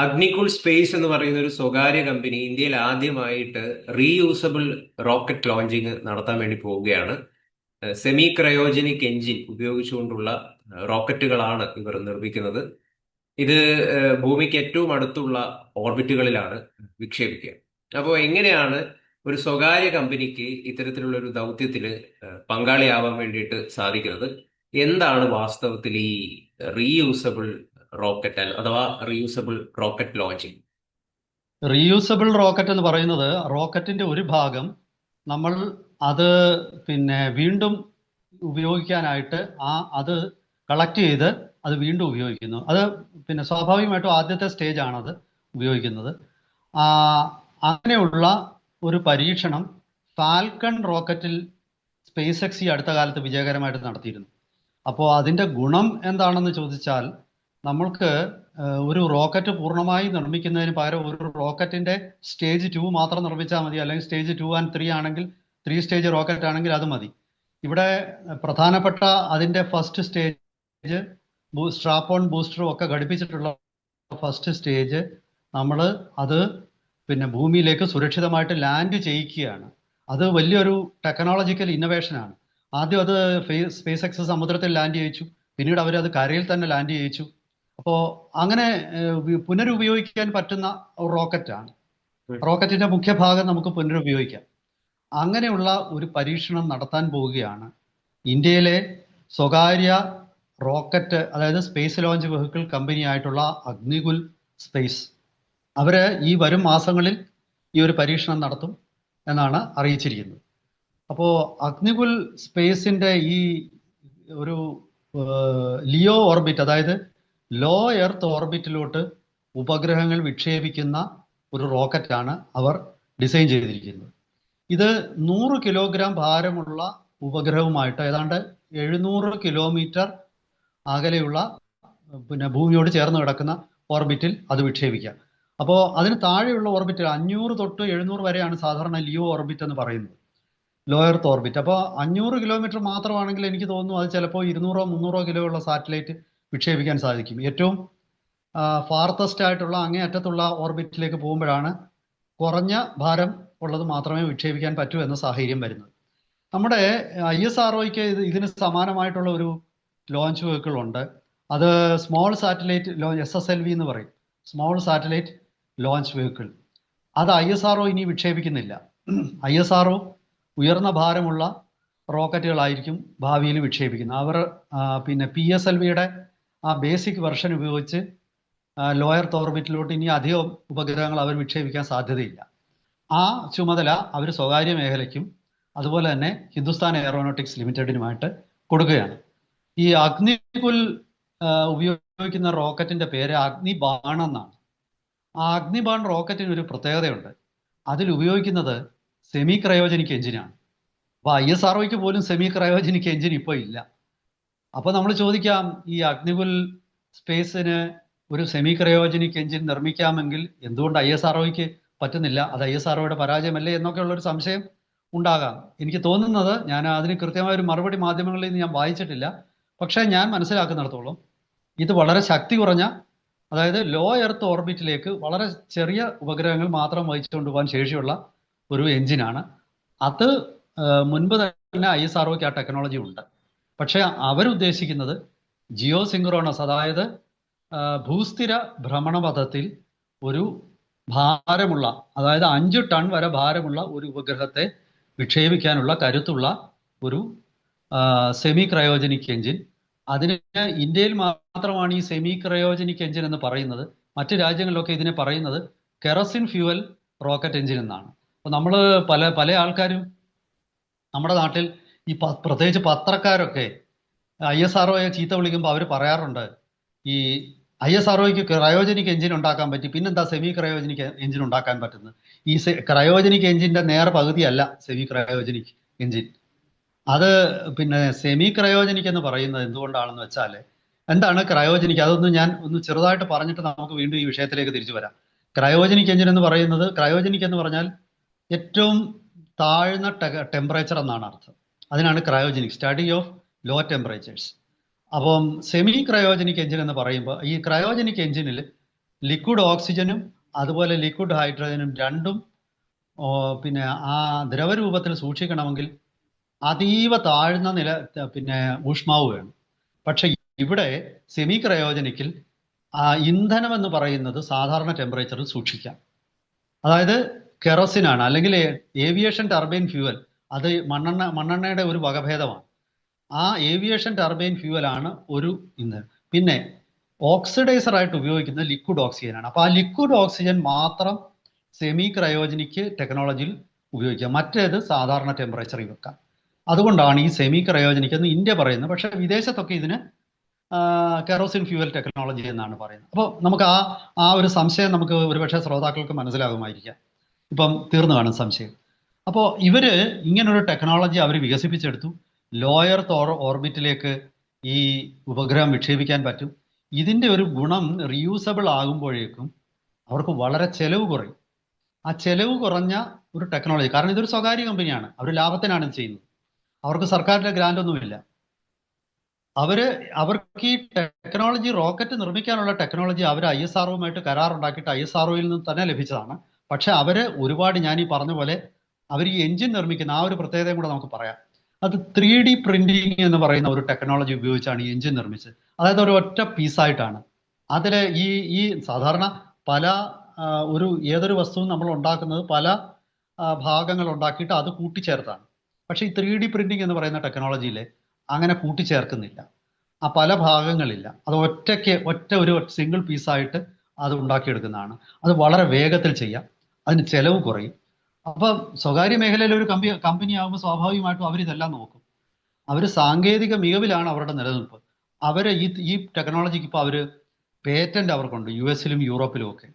Agnikul space എന്ന് പറയുന്ന ഒരു സ്വകാര്യ കമ്പനി ഇന്ത്യയിൽ ആദ്യമായിട്ട് റീയൂസബിൾ റോക്കറ്റ് ലോഞ്ചിങ് നടത്താൻ വേണ്ടി പോവുകയാണ്. സെമി ക്രയോജനിക് എഞ്ചിൻ ഉപയോഗിച്ചുകൊണ്ടുള്ള റോക്കറ്റുകളാണ് ഇവർ നിർമ്മിക്കുന്നത്. ഇത് ഭൂമിക്ക് ഏറ്റവും അടുത്തുള്ള ഓർബിറ്റുകളിലാണ് വിക്ഷേപിക്കുക. അപ്പോൾ എങ്ങനെയാണ് ഒരു സ്വകാര്യ കമ്പനിക്ക് ഇത്തരത്തിലുള്ള ഒരു ദൗത്യത്തിൽ പങ്കാളിയാവാൻ വേണ്ടിയിട്ട് സാധിക്കുന്നത്? എന്താണ് വാസ്തവത്തിൽ ഈ റീയൂസബിൾ റോക്കറ്റ് അഥവാ reusable rocket launching reusable rocket എന്ന് പറയുന്നത് റോക്കറ്റിന്റെ ഒരു ഭാഗം നമ്മൾ അത് പിന്നെ വീണ്ടും ഉപയോഗിക്കാനായിട്ട് ആ അത് കളക്ട് ചെയ്ത് അത് വീണ്ടും ഉപയോഗിക്കുന്നു. അത് പിന്നെ സ്വാഭാവികമായിട്ടും ആദ്യത്തെ സ്റ്റേജ് ആണ് അത് ഉപയോഗിക്കുന്നത്. അങ്ങനെയുള്ള ഒരു പരീക്ഷണം ഫാൽക്കൺ റോക്കറ്റിൽ സ്പേസ് എക്സ് ഈ അടുത്ത കാലത്ത് വിജയകരമായിട്ട് നടത്തിയിരുന്നു. അപ്പോൾ അതിന്റെ ഗുണം എന്താണെന്ന് ചോദിച്ചാൽ നമ്മൾക്ക് ഒരു റോക്കറ്റ് പൂർണമായി നിർമ്മിക്കുന്നതിന് പകരം ഒരു റോക്കറ്റിന്റെ സ്റ്റേജ് ടു മാത്രം നിർമ്മിച്ചാൽ മതി. അല്ലെങ്കിൽ സ്റ്റേജ് ടു ആൻഡ് ത്രീ ആണെങ്കിൽ ത്രീ സ്റ്റേജ് റോക്കറ്റ് ആണെങ്കിൽ അത് മതി. ഇവിടെ പ്രധാനപ്പെട്ട അതിന്റെ ഫസ്റ്റ് സ്റ്റേജ് സ്ട്രാപ്പ് ഓൺ ബൂസ്റ്ററും ഒക്കെ ഘടിപ്പിച്ചിട്ടുള്ള ഫസ്റ്റ് സ്റ്റേജ് നമ്മൾ അത് പിന്നെ ഭൂമിയിലേക്ക് സുരക്ഷിതമായിട്ട് ലാൻഡ് ചെയ്യിക്കുകയാണ്. അത് വലിയൊരു ടെക്നോളജിക്കൽ ഇന്നോവേഷനാണ് ആദ്യം അത് സ്പേസ് എക്സ് സമുദ്രത്തിൽ ലാൻഡ് ചെയ്യിച്ചു. പിന്നീട് അവർ അത് കരയിൽ തന്നെ ലാൻഡ് ചെയ്യിച്ചു. അപ്പോൾ അങ്ങനെ പുനരുപയോഗിക്കാൻ പറ്റുന്ന റോക്കറ്റാണ്. റോക്കറ്റിന്റെ മുഖ്യഭാഗം നമുക്ക് പുനരുപയോഗിക്കാം. അങ്ങനെയുള്ള ഒരു പരീക്ഷണം നടത്താൻ പോവുകയാണ് ഇന്ത്യയിലെ സ്വകാര്യ റോക്കറ്റ് അതായത് സ്പേസ് ലോഞ്ച് വെഹിക്കിൾ കമ്പനി ആയിട്ടുള്ള അഗ്നികുൽ സ്പേസ്. അവർ ഈ വരും മാസങ്ങളിൽ ഈ ഒരു പരീക്ഷണം നടത്തും എന്നാണ് അറിയിച്ചിരിക്കുന്നത്. അപ്പോൾ അഗ്നികുൽ സ്പേസിന്റെ ഈ ഒരു ലിയോ ഓർബിറ്റ് അതായത് ലോ എർത്ത് ഓർബിറ്റിലോട്ട് ഉപഗ്രഹങ്ങൾ വിക്ഷേപിക്കുന്ന ഒരു റോക്കറ്റാണ് അവർ ഡിസൈൻ ചെയ്തിരിക്കുന്നത്. ഇത് നൂറ് കിലോഗ്രാം ഭാരമുള്ള ഉപഗ്രഹവുമായിട്ട് ഏതാണ്ട് എഴുന്നൂറ് കിലോമീറ്റർ അകലെയുള്ള പിന്നെ ഭൂമിയോട് ചേർന്ന് കിടക്കുന്ന ഓർബിറ്റിൽ അത് വിക്ഷേപിക്കാം. അപ്പോൾ അതിന് താഴെയുള്ള ഓർബിറ്റ് അഞ്ഞൂറ് തൊട്ട് എഴുന്നൂറ് വരെയാണ് സാധാരണ ലിയോ ഓർബിറ്റ് എന്ന് പറയുന്നത്. Low earth orbit. അപ്പോൾ അഞ്ഞൂറ് കിലോമീറ്റർ മാത്രമാണെങ്കിൽ എനിക്ക് തോന്നുന്നു അത് ചിലപ്പോൾ ഇരുന്നൂറോ മുന്നൂറോ കിലോ ഉള്ള സാറ്റലൈറ്റ് വിക്ഷേപിക്കാൻ സാധിക്കും. ഏറ്റവും ഫാർത്തസ്റ്റ് ആയിട്ടുള്ള അങ്ങേയറ്റത്തുള്ള ഓർബിറ്റിലേക്ക് പോകുമ്പോഴാണ് കുറഞ്ഞ ഭാരം ഉള്ളത് മാത്രമേ വിക്ഷേപിക്കാൻ പറ്റൂ എന്ന സാഹചര്യം വരുന്നത്. നമ്മുടെ ഐ എസ് ആർ ഒയ്ക്ക് ഇതിന് സമാനമായിട്ടുള്ള ഒരു ലോഞ്ച് വെഹിക്കിൾ ഉണ്ട് അത് small satellite S S L V എന്ന് പറയും. Small satellite launch vehicle. അത് ഐ എസ് ആർ ഒ ഇനി വിക്ഷേപിക്കുന്നില്ല. ഐ എസ് ആർ ഒ ഉയർന്ന ഭാരമുള്ള റോക്കറ്റുകളായിരിക്കും ഭാവിയിൽ വിക്ഷേപിക്കുന്നത്. അവർ പിന്നെ പി എസ് എൽ വിയുടെ ആ ബേസിക് വെർഷൻ ഉപയോഗിച്ച് ലോയർ ഓർബിറ്റിലോട്ട് ഇനി അധികം ഉപഗ്രഹങ്ങൾ അവർ വിക്ഷേപിക്കാൻ സാധ്യതയില്ല. ആ ചുമതല അവർ സ്വകാര്യ മേഖലയ്ക്കും അതുപോലെ തന്നെ ഹിന്ദുസ്ഥാൻ എയറോനോട്ടിക്സ് ലിമിറ്റഡിനുമായിട്ട് കൊടുക്കുകയാണ്. ഈ അഗ്നികുൽ ഉപയോഗിക്കുന്ന റോക്കറ്റിന്റെ പേര് അഗ്നിബാൺ എന്നാണ്. ആ അഗ്നിബാൺ റോക്കറ്റിന് ഒരു പ്രത്യേകതയുണ്ട്. അതിൽ ഉപയോഗിക്കുന്നത് സെമി ക്രയോജനിക് എഞ്ചിനാണ് അപ്പൊ ഐ എസ് ആർ പോലും സെമി ക്രയോജനിക് എഞ്ചിൻ ഇപ്പോൾ ഇല്ല. അപ്പൊ നമ്മൾ ചോദിക്കാം ഈ അഗ്നികുൽ സ്പേസിന് ഒരു സെമി ക്രയോജനിക് എഞ്ചിൻ നിർമ്മിക്കാമെങ്കിൽ എന്തുകൊണ്ട് ഐ എസ് ആർ പറ്റുന്നില്ല? അത് ഐ എസ് ആർ പരാജയമല്ലേ എന്നൊക്കെയുള്ള ഒരു സംശയം ഉണ്ടാകാം. എനിക്ക് തോന്നുന്നത് ഞാൻ അതിന് കൃത്യമായ ഒരു മറുപടി മാധ്യമങ്ങളിൽ നിന്ന് ഞാൻ വായിച്ചിട്ടില്ല. പക്ഷേ ഞാൻ മനസ്സിലാക്കുന്നിടത്തോളം ഇത് വളരെ ശക്തി കുറഞ്ഞ അതായത് ലോ എർത്ത് ഓർബിറ്റിലേക്ക് വളരെ ചെറിയ ഉപഗ്രഹങ്ങൾ മാത്രം വഹിച്ചുകൊണ്ട് പോകാൻ ശേഷിയുള്ള ഒരു എഞ്ചിനാണ്. അത് മുൻപ് തന്നെ ഐ എസ് ആർ ആ ടെക്നോളജി ഉണ്ട്. പക്ഷേ അവരുദ്ദേശിക്കുന്നത് ജിയോ സിങ്ക്രോണസ് അതായത് ഭൂസ്ഥിര ഭ്രമണപഥത്തിൽ ഒരു ഭാരമുള്ള അതായത് അഞ്ച് ടൺ വരെ ഭാരമുള്ള ഒരു ഉപഗ്രഹത്തെ വിക്ഷേപിക്കാനുള്ള കരുത്തുള്ള ഒരു സെമി ക്രയോജനിക് എഞ്ചിൻ. അതിന് ഇന്ത്യയിൽ മാത്രമാണ് ഈ സെമി ക്രയോജനിക് എഞ്ചിൻ എന്ന് പറയുന്നത്. മറ്റു രാജ്യങ്ങളിലൊക്കെ ഇതിനെ പറയുന്നത് കെറസിൻ ഫ്യൂവൽ റോക്കറ്റ് എഞ്ചിൻ എന്നാണ്. അപ്പോൾ നമ്മൾ പല പല ആൾക്കാരും നമ്മുടെ നാട്ടിൽ ഈ പ്രത്യേകിച്ച് പത്രക്കാരൊക്കെ ഐ എസ് ആർ ചീത്ത വിളിക്കുമ്പോൾ അവർ പറയാറുണ്ട് ഈ I S R cryogenic engine ഉണ്ടാക്കാൻ പറ്റി പിന്നെന്താ സെമി ക്രയോജനിക് എഞ്ചിൻ ഉണ്ടാക്കാൻ പറ്റുന്നത്? ഈ ക്രയോജനിക് എഞ്ചിന്റെ നേർ പകുതിയല്ല സെമി ക്രയോജനിക് എഞ്ചിൻ. അത് പിന്നെ സെമി ക്രയോജനിക് എന്ന് പറയുന്നത് എന്തുകൊണ്ടാണെന്ന് വെച്ചാൽ എന്താണ് ക്രയോജനിക്? അതൊന്ന് ഞാൻ ഒന്ന് ചെറുതായിട്ട് പറഞ്ഞിട്ട് നമുക്ക് വീണ്ടും ഈ വിഷയത്തിലേക്ക് തിരിച്ചു വരാം. ക്രയോജനിക് എഞ്ചിൻ എന്ന് പറയുന്നത് ക്രയോജനിക് എന്ന് പറഞ്ഞാൽ ഏറ്റവും താഴ്ന്ന ടെമ്പറേച്ചർ എന്നാണ് അർത്ഥം. അതിനാണ് cryogenic study of low temperatures അപ്പം സെമി ക്രയോജനിക് എഞ്ചിൻ എന്ന് പറയുമ്പോൾ ഈ ക്രയോജനിക് എഞ്ചിനിൽ ലിക്വിഡ് ഓക്സിജനും അതുപോലെ ലിക്വിഡ് ഹൈഡ്രജനും രണ്ടും പിന്നെ ആ ദ്രവരൂപത്തിൽ സൂക്ഷിക്കണമെങ്കിൽ അതീവ താഴ്ന്ന നില പിന്നെ ഊഷ്മാവ് വേണം. പക്ഷെ ഇവിടെ സെമി ക്രയോജനിക്കിൽ ആ ഇന്ധനം എന്ന് പറയുന്നത് സാധാരണ ടെമ്പറേച്ചറിൽ സൂക്ഷിക്കാം. അതായത് കെറോസിനാണ് അല്ലെങ്കിൽ ഏവിയേഷൻ ടർബൈൻ ഫ്യൂവൽ അത് മണ്ണെണ്ണ മണ്ണെണ്ണയുടെ ഒരു വകഭേദമാണ്. ആ ഏവിയേഷൻ ടർബൈൻ ഫ്യൂവലാണ് ഒരു ഇന്ധനം പിന്നെ ഓക്സിഡൈസർ ആയിട്ട് ഉപയോഗിക്കുന്നത് ലിക്വിഡ് ഓക്സിജൻ ആണ്. അപ്പോൾ ആ ലിക്വിഡ് ഓക്സിജൻ മാത്രം സെമി ക്രയോജനിക് ടെക്നോളജിയിൽ ഉപയോഗിക്കുക. മറ്റേത് സാധാരണ ടെമ്പറേച്ചറിൽ വെക്കാം. അതുകൊണ്ടാണ് ഈ സെമി ക്രയോജനിക് എന്ന് ഇന്ത്യ പറയുന്നത്. പക്ഷെ വിദേശത്തൊക്കെ ഇതിന് കെറോസിൻ ഫ്യൂവൽ ടെക്നോളജി എന്നാണ് പറയുന്നത്. അപ്പോൾ നമുക്ക് ആ ആ ഒരു സംശയം നമുക്ക് ഒരുപക്ഷെ ശ്രോതാക്കൾക്ക് മനസ്സിലാകുമായിരിക്കാം. ഇപ്പം തീർന്നു കാണും സംശയം. അപ്പോൾ ഇവർ ഇങ്ങനൊരു ടെക്നോളജി അവർ വികസിപ്പിച്ചെടുത്തു. ലോയർ തോർ ഓർബിറ്റിലേക്ക് ഈ ഉപഗ്രഹം വിക്ഷേപിക്കാൻ പറ്റും. ഇതിന്റെ ഒരു ഗുണം റീയൂസബിൾ ആകുമ്പോഴേക്കും അവർക്ക് വളരെ ചെലവ് കുറയും. ആ ചെലവ് കുറഞ്ഞ ഒരു ടെക്നോളജി കാരണം ഇതൊരു സ്വകാര്യ കമ്പനിയാണ് അവർ ലാഭത്തിനാണ് ചെയ്യുന്നത്. അവർക്ക് സർക്കാരിന്റെ ഗ്രാൻഡൊന്നുമില്ല അവർ അവർക്ക് ഈ ടെക്നോളജി റോക്കറ്റ് നിർമ്മിക്കാനുള്ള ടെക്നോളജി അവർ ഐ എസ് ആർഒയുമായിട്ട് കരാറുണ്ടാക്കിയിട്ട് ഐ എസ് ആർഒയിൽ നിന്ന് തന്നെ ലഭിച്ചതാണ്. പക്ഷെ അവർ ഒരുപാട് ഞാൻ ഈ പറഞ്ഞ പോലെ അവർ ഈ എഞ്ചിൻ നിർമ്മിക്കുന്ന ആ ഒരു പ്രത്യേകതയും കൂടെ നമുക്ക് പറയാം. അത് ത്രീ ഡി പ്രിന്റിംഗ് എന്ന് പറയുന്ന ഒരു ടെക്നോളജി ഉപയോഗിച്ചാണ് ഈ എഞ്ചിൻ നിർമ്മിച്ചത്. അതായത് ഒരു ഒറ്റ പീസായിട്ടാണ് അതിൽ ഈ ഈ സാധാരണ പല ഒരു ഏതൊരു വസ്തുവും നമ്മൾ ഉണ്ടാക്കുന്നത് പല ഭാഗങ്ങൾ ഉണ്ടാക്കിയിട്ട് അത് കൂട്ടിച്ചേർത്താണ് പക്ഷേ ഈ ത്രീ ഡി പ്രിന്റിംഗ് എന്ന് പറയുന്ന ടെക്നോളജിയിൽ അങ്ങനെ കൂട്ടിച്ചേർക്കുന്നില്ല. ആ പല ഭാഗങ്ങളില്ല. അത് ഒറ്റയ്ക്ക് ഒറ്റ ഒരു സിംഗിൾ പീസായിട്ട് അത് ഉണ്ടാക്കിയെടുക്കുന്നതാണ്. അത് വളരെ വേഗത്തിൽ ചെയ്യാം. അതിന് ചെലവ് കുറയും. അപ്പം സ്വകാര്യ മേഖലയിൽ ഒരു കമ്പനി കമ്പനി ആകുമ്പോൾ സ്വാഭാവികമായിട്ടും അവർ ഇതെല്ലാം നോക്കും. അവർ സാങ്കേതിക മികവിലാണ് അവരുടെ നിലനിൽപ്പ്. അവർ ഈ ഈ ടെക്നോളജിക്ക് ഇപ്പോൾ അവർ പേറ്റന്റ് അവർക്കുണ്ട് യു എസിലും യൂറോപ്പിലും ഒക്കെ.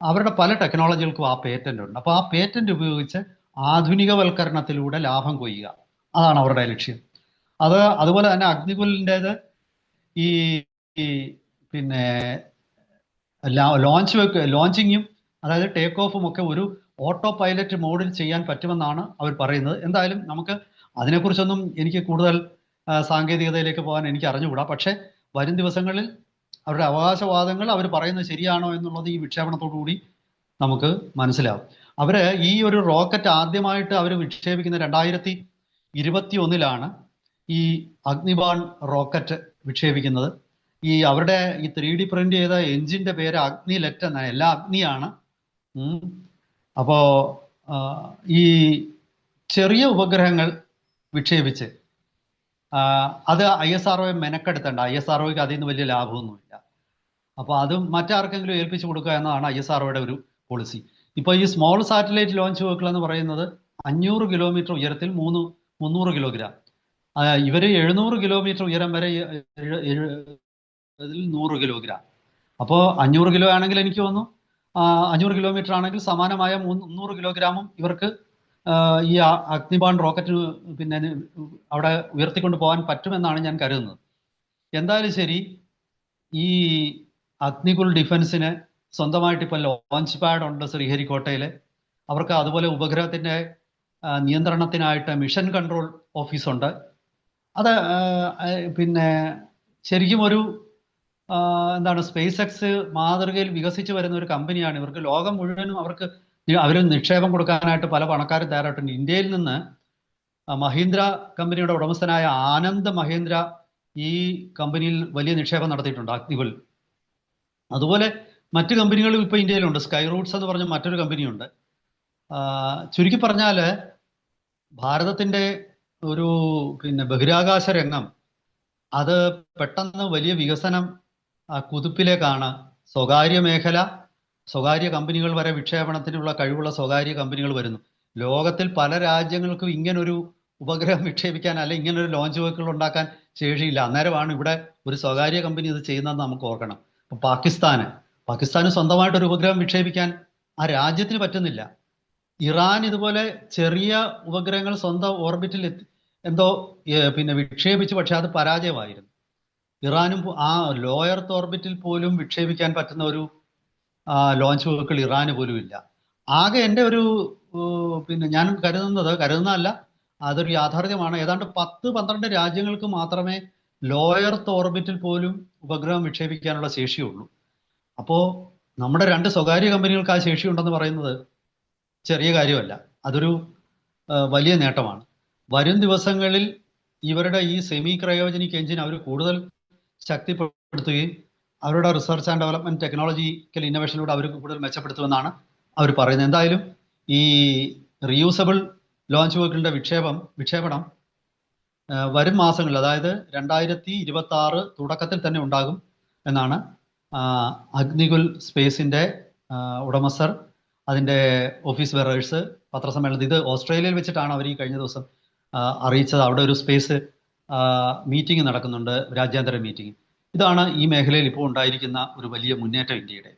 അവരുടെ പല ടെക്നോളജികൾക്കും ആ പേറ്റന്റ് ഉണ്ട്. അപ്പോൾ ആ പേറ്റന്റ് ഉപയോഗിച്ച് ആധുനികവൽക്കരണത്തിലൂടെ ലാഭം കൊയ്യുക. അതാണ് അവരുടെ ലക്ഷ്യം. അത് അതുപോലെ തന്നെ അഗ്നികുലിന്റെത് ഈ പിന്നെ ലോഞ്ച് ലോഞ്ചിങ്ങും അതായത് ടേക്ക് ഓഫും ഒക്കെ ഒരു ഓട്ടോ പൈലറ്റ് മോഡിൽ ചെയ്യാൻ പറ്റുമെന്നാണ് അവർ പറയുന്നത്. എന്തായാലും നമുക്ക് അതിനെക്കുറിച്ചൊന്നും എനിക്ക് കൂടുതൽ സാങ്കേതികതയിലേക്ക് പോകാൻ എനിക്ക് അറിഞ്ഞുകൂടാ. പക്ഷേ വരും ദിവസങ്ങളിൽ അവരുടെ അവകാശവാദങ്ങൾ അവർ പറയുന്നത് ശരിയാണോ എന്നുള്ളത് ഈ വിക്ഷേപണത്തോടു കൂടി നമുക്ക് മനസ്സിലാവും. അവർ ഈ ഒരു റോക്കറ്റ് ആദ്യമായിട്ട് അവർ വിക്ഷേപിക്കുന്ന രണ്ടായിരത്തി ഇരുപത്തി ഒന്നിലാണ് ഈ അഗ്നിബാൺ റോക്കറ്റ് വിക്ഷേപിക്കുന്നത്. ഈ അവരുടെ ഈ ത്രീ ഡി പ്രിന്റ് ചെയ്ത എഞ്ചിന്റെ പേര് അഗ്നി ലെറ്റ് എന്നാണ് എല്ലാ അഗ്നിയാണ്. അപ്പോ ഈ ചെറിയ ഉപഗ്രഹങ്ങൾ വിക്ഷേപിച്ച് അത് ഐ എസ് ആർ മെനക്കെടുത്തേണ്ട. ഐ എസ് ആർ അതിൽ നിന്ന് വലിയ ലാഭമൊന്നുമില്ല. അപ്പോൾ അത് മറ്റാർക്കെങ്കിലും ഏൽപ്പിച്ചു കൊടുക്കുക എന്നതാണ് ഐ എസ് ആർ ഒരു പോളിസി. ഇപ്പോൾ ഈ സ്മോൾ സാറ്റലൈറ്റ് ലോഞ്ച് വെഹിക്കിൾ എന്ന് പറയുന്നത് അഞ്ഞൂറ് കിലോമീറ്റർ ഉയരത്തിൽ മൂന്ന് മുന്നൂറ് കിലോഗ്രാം. ഇവർ എഴുന്നൂറ് കിലോമീറ്റർ ഉയരം വരെ നൂറ് കിലോഗ്രാം. അപ്പോൾ അഞ്ഞൂറ് കിലോ ആണെങ്കിൽ എനിക്ക് തോന്നുന്നു അഞ്ഞൂറ് കിലോമീറ്റർ ആണെങ്കിൽ സമാനമായ മൂന്ന് മുന്നൂറ് കിലോഗ്രാമും ഇവർക്ക് ഈ അഗ്നിബാൺ റോക്കറ്റ് പിന്നെ അവിടെ ഉയർത്തിക്കൊണ്ട് പോകാൻ പറ്റുമെന്നാണ് ഞാൻ കരുതുന്നത്. എന്തായാലും ശരി ഈ അഗ്നികുൾ ഡിഫൻസിന് സ്വന്തമായിട്ട് ഇപ്പോൾ ലോഞ്ച് പാഡ് ഉണ്ട് ശ്രീഹരിക്കോട്ടയിൽ അവർക്ക് അതുപോലെ ഉപഗ്രഹത്തിന്റെ നിയന്ത്രണത്തിനായിട്ട് മിഷൻ കൺട്രോൾ ഓഫീസുണ്ട് അത് പിന്നെ ശരിക്കും ഒരു എന്താണ് സ്പേസ് എക്സ് മാതൃകയിൽ വികസിച്ചു വരുന്ന ഒരു കമ്പനിയാണ്. ഇവർക്ക് ലോകം മുഴുവനും അവർക്ക് അവർ നിക്ഷേപം കൊടുക്കാനായിട്ട് പല പണക്കാരും തയ്യാറായിട്ടുണ്ട്. ഇന്ത്യയിൽ നിന്ന് മഹീന്ദ്ര കമ്പനിയുടെ ഉടമസ്ഥനായ ആനന്ദ് മഹീന്ദ്ര ഈ കമ്പനിയിൽ വലിയ നിക്ഷേപം നടത്തിയിട്ടുണ്ട് അഗ്നികുൽ അതുപോലെ മറ്റു കമ്പനികളും ഇപ്പോൾ ഇന്ത്യയിലുണ്ട്. സ്കൈ റൂട്ട്സ് എന്ന് പറഞ്ഞ മറ്റൊരു കമ്പനിയുണ്ട്. ചുരുക്കി പറഞ്ഞാൽ ഭാരതത്തിന്റെ ഒരു പിന്നെ ബഹിരാകാശ രംഗം അത് പെട്ടെന്ന് വലിയ വികസനം ആ, കുതിപ്പിലേക്കാണ് സ്വകാര്യ മേഖല സ്വകാര്യ കമ്പനികൾ വരെ വിക്ഷേപണത്തിനുള്ള കഴിവുള്ള സ്വകാര്യ കമ്പനികൾ വരുന്നു. ലോകത്തിൽ പല രാജ്യങ്ങൾക്കും ഇങ്ങനൊരു ഉപഗ്രഹം വിക്ഷേപിക്കാൻ അല്ലെ ഇങ്ങനൊരു ലോഞ്ച് വെഹിക്കിൾ ഉണ്ടാക്കാൻ ശേഷിയില്ല. അന്നേരമാണ് ഇവിടെ ഒരു സ്വകാര്യ കമ്പനി ഇത് ചെയ്യുന്നതെന്ന് നമുക്ക് ഓർക്കണം. ഇപ്പൊ പാകിസ്ഥാന് പാകിസ്ഥാന് സ്വന്തമായിട്ട് ഒരു ഉപഗ്രഹം വിക്ഷേപിക്കാൻ ആ രാജ്യത്തിന് പറ്റുന്നില്ല. ഇറാൻ ഇതുപോലെ ചെറിയ ഉപഗ്രഹങ്ങൾ സ്വന്തം ഓർബിറ്റിൽ എന്തോ പിന്നെ വിക്ഷേപിച്ചു പക്ഷെ അത് പരാജയമായിരുന്നു. ഇറാനും ആ ലോയർ ഓർബിറ്റിൽ പോലും വിക്ഷേപിക്കാൻ പറ്റുന്ന ഒരു ലോഞ്ച് വെഹിക്കിൾ ഇറാന് പോലും ഇല്ല. ആകെ എന്റെ ഒരു പിന്നെ ഞാൻ കരുതുന്നത് കരുതുന്നതല്ല അതൊരു യാഥാർത്ഥ്യമാണ്. ഏതാണ്ട് പത്ത് പന്ത്രണ്ട് രാജ്യങ്ങൾക്ക് മാത്രമേ ലോയർ ഓർബിറ്റിൽ പോലും ഉപഗ്രഹം വിക്ഷേപിക്കാനുള്ള ശേഷിയുള്ളൂ. അപ്പോൾ നമ്മുടെ രണ്ട് സ്വകാര്യ കമ്പനികൾക്ക് ആ ശേഷി ഉണ്ടെന്ന് പറയുന്നത് ചെറിയ കാര്യമല്ല. അതൊരു വലിയ നേട്ടമാണ്. വരും ദിവസങ്ങളിൽ ഇവരുടെ ഈ സെമി ക്രയോജനിക് എഞ്ചിൻ അവർ കൂടുതൽ ശക്തിപ്പെടുത്തുകയും അവരുടെ റിസർച്ച് ആൻഡ് ഡെവലപ്മെന്റ് ടെക്നോളജിക്കൽ ഇന്നോവേഷനിലൂടെ അവർ കൂടുതൽ മെച്ചപ്പെടുത്തുമെന്നാണ് അവർ പറയുന്നത്. എന്തായാലും ഈ റീയൂസബിൾ ലോഞ്ച് വർക്കിന്റെ വിക്ഷേപം വിക്ഷേപണം വരും മാസങ്ങളിൽ അതായത് രണ്ടായിരത്തി ഇരുപത്തി ആറ് തുടക്കത്തിൽ തന്നെ ഉണ്ടാകും എന്നാണ് അഗ്നികുൽ സ്പേസിന്റെ ഉടമസ്ഥർ അതിന്റെ ഓഫീസ് വെറേഴ്സ് പത്രസമ്മേളനത്തിൽ. ഇത് ഓസ്ട്രേലിയയിൽ വെച്ചിട്ടാണ് അവർ ഈ കഴിഞ്ഞ ദിവസം അറിയിച്ചത്. അവിടെ ഒരു സ്പേസ് മീറ്റിംഗ് നടക്കുന്നുണ്ട് രാജ്യാന്തര മീറ്റിംഗ്. ഇതാണ് ഈ മേഖലയിൽ ഇപ്പോൾ ഉണ്ടായിരിക്കുന്ന ഒരു വലിയ മുന്നേറ്റം ഇന്ത്യയുടെ.